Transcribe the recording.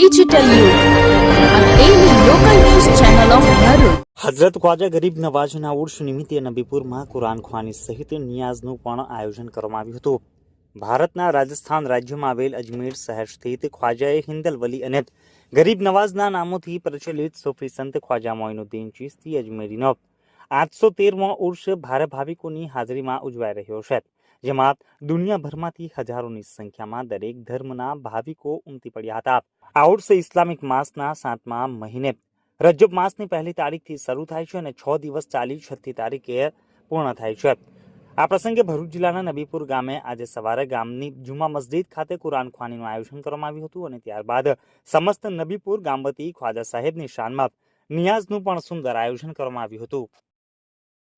Digital યુગ. હઝરત ખ્વાજા ગરીબ નવાજના ઉર્ષ નિમિત્તે નબીપુરમાં કુરાન ખ્વાની સહિત નિયાઝનું પણ આયોજન કરવામાં આવ્યું હતું ભારતના રાજસ્થાન રાજ્યમાં આવેલ અજમેર શહેર સ્થિત ખ્વાજાએ હિન્દલ વલી અને ગરીબ નવાઝના નામોથી પ્રચલિત સોફી સંત ખ્વાજા મોઇનુદ્દીન ચિશ્તી અજમેરીનો આઠસો તેરમો ઉર્ષ ભારે ભાવિકોની હાજરીમાં ઉજવાઈ રહ્યો છે, જેમાં દુનિયાભરમાંથી હજારોની સંખ્યામાં દરેક ધર્મના ભાવિકો ઉમટી પડ્યા હતા. આ ઉર્ષ ઇસ્લામિક માસના સાતમા મહિને, રજબ માસની પહેલી તારીખથી શરૂ થાય છે અને છ દિવસ ચાલી છઠ્ઠી તારીખે પૂર્ણ થાય છે. આ પ્રસંગે ભરૂચ જિલ્લાના નબીપુર ગામે આજે સવારે ગામની જુમા મસ્જિદ ખાતે કુરાન ખ્વાનીનું આયોજન કરવામાં આવ્યું હતું અને ત્યારબાદ સમસ્ત નબીપુર ગામવતી ખ્વાજા સાહેબની શાનમાં નિયાઝનું પણ સુંદર આયોજન કરવામાં આવ્યું હતું.